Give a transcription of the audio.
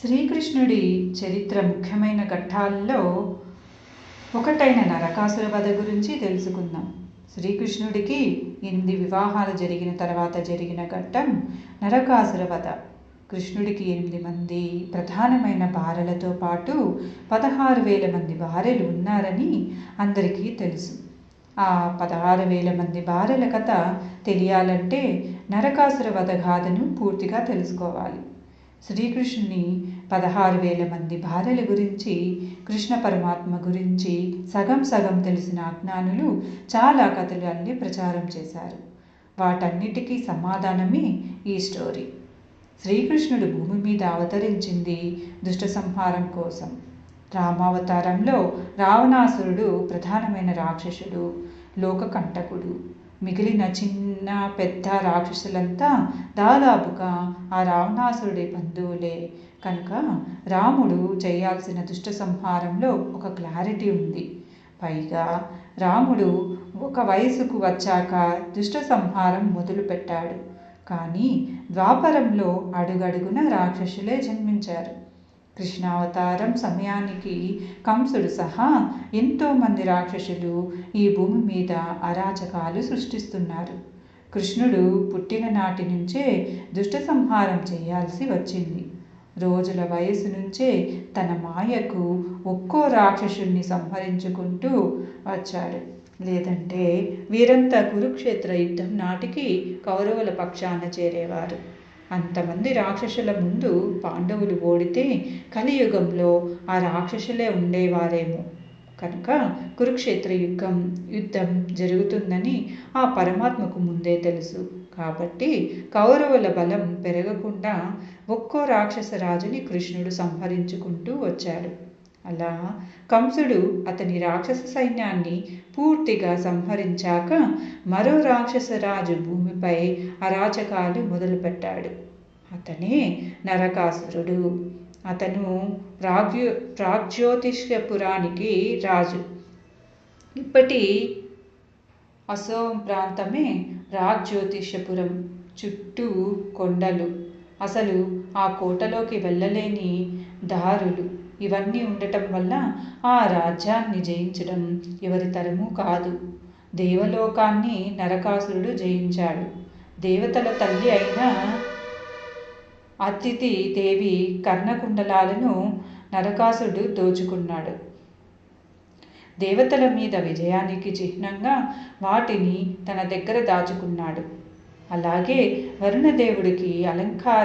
శ్రీకృష్ణుడి చరిత్ర ముఖ్యమైన ఘట్టాల్లో ఒకటైన నరకాసుర వధ గురించి తెలుసుకుందాం. శ్రీకృష్ణుడికి ఎనిమిది వివాహాలు జరిగిన తర్వాత జరిగిన ఘట్టం నరకాసుర వధ. కృష్ణుడికి ఎనిమిది మంది ప్రధానమైన భార్యలతో పాటు పదహారు వేల మంది భార్యలు ఉన్నారని అందరికీ తెలుసు. ఆ పదహారు వేల మంది భార్యల కథ తెలియాలంటే నరకాసుర వధ గాథను పూర్తిగా తెలుసుకోవాలి. శ్రీకృష్ణుని పదహారు వేల మంది భార్యల గురించి కృష్ణ పరమాత్మ గురించి సగం సగం తెలిసిన అజ్ఞానులు చాలా కథలు అల్లి ప్రచారం చేశారు. వాటన్నిటికీ సమాధానమే ఈ స్టోరీ. శ్రీకృష్ణుడు భూమి మీద అవతరించింది దుష్ట సంహారం కోసం. రామావతారంలో రావణాసురుడు ప్రధానమైన రాక్షసుడు లోకకంటకుడు. మిగిలిన చిన్న పెద్ద రాక్షసులంతా దాదాపుగా ఆ రావణాసురుడి బంధువులే. కనుక రాముడు చేయాల్సిన దుష్ట సంహారంలో ఒక క్లారిటీ ఉంది. పైగా రాముడు ఒక వయసుకు వచ్చాక దుష్ట సంహారం మొదలుపెట్టాడు కానీ ద్వాపరంలో అడుగడుగున రాక్షసులే జన్మించారు. కృష్ణావతారం సమయానికి కంసుడు సహా ఎంతోమంది రాక్షసులు ఈ భూమి మీద అరాచకాలు సృష్టిస్తున్నారు. కృష్ణుడు పుట్టిన నాటి నుంచే దుష్ట సంహారం చేయాల్సి వచ్చింది. రోజుల వయసు నుంచే తన మాయకు ఒక్కో రాక్షసుణ్ణి సంహరించుకుంటూ వచ్చాడు. లేదంటే వీరంతా కురుక్షేత్ర యుద్ధం నాటికి కౌరవుల పక్షాన చేరేవారు. అంతమంది రాక్షసుల ముందు పాండవులు ఓడితే కలియుగంలో ఆ రాక్షసులే ఉండేవారేమో. కనుక కురుక్షేత్ర యుగం యుద్ధం జరుగుతుందని ఆ పరమాత్మకు ముందే తెలుసు. కాబట్టి కౌరవుల బలం పెరగకుండా ఒక్కో రాక్షస రాజుని కృష్ణుడు సంహరించుకుంటూ వచ్చాడు. అలా కంసుడు అతని రాక్షస సైన్యాన్ని పూర్తిగా సంహరించాక మరో రాక్షస రాజు భూమిపై అరాచకాలు మొదలుపెట్టాడు. అతనే నరకాసురుడు. అతను ప్రాగ్యో ప్రాగ్జ్యోతిష్యపురానికి రాజు. ఇప్పటి అసోం ప్రాంతమే రాజ్యోతిషపురం చుట్టూ కొండలు. అసలు ఆ కోటలోకి వెళ్ళలేని దారులు. ఇవన్నీ ఉండటం వల్ల ఆ రాజ్యాన్ని జయించడం ఎవరి తరము కాదు. దేవలోకాన్ని నరకాసురుడు జయించాడు. దేవతల తల్లి అయిన అతిథి దేవి కర్ణకుండలాలను నరకాసుడు దోచుకున్నాడు. దేవతల మీద విజయానికి చిహ్నంగా వాటిని తన దగ్గర దాచుకున్నాడు. అలాగే వరుణదేవుడికి అలంకార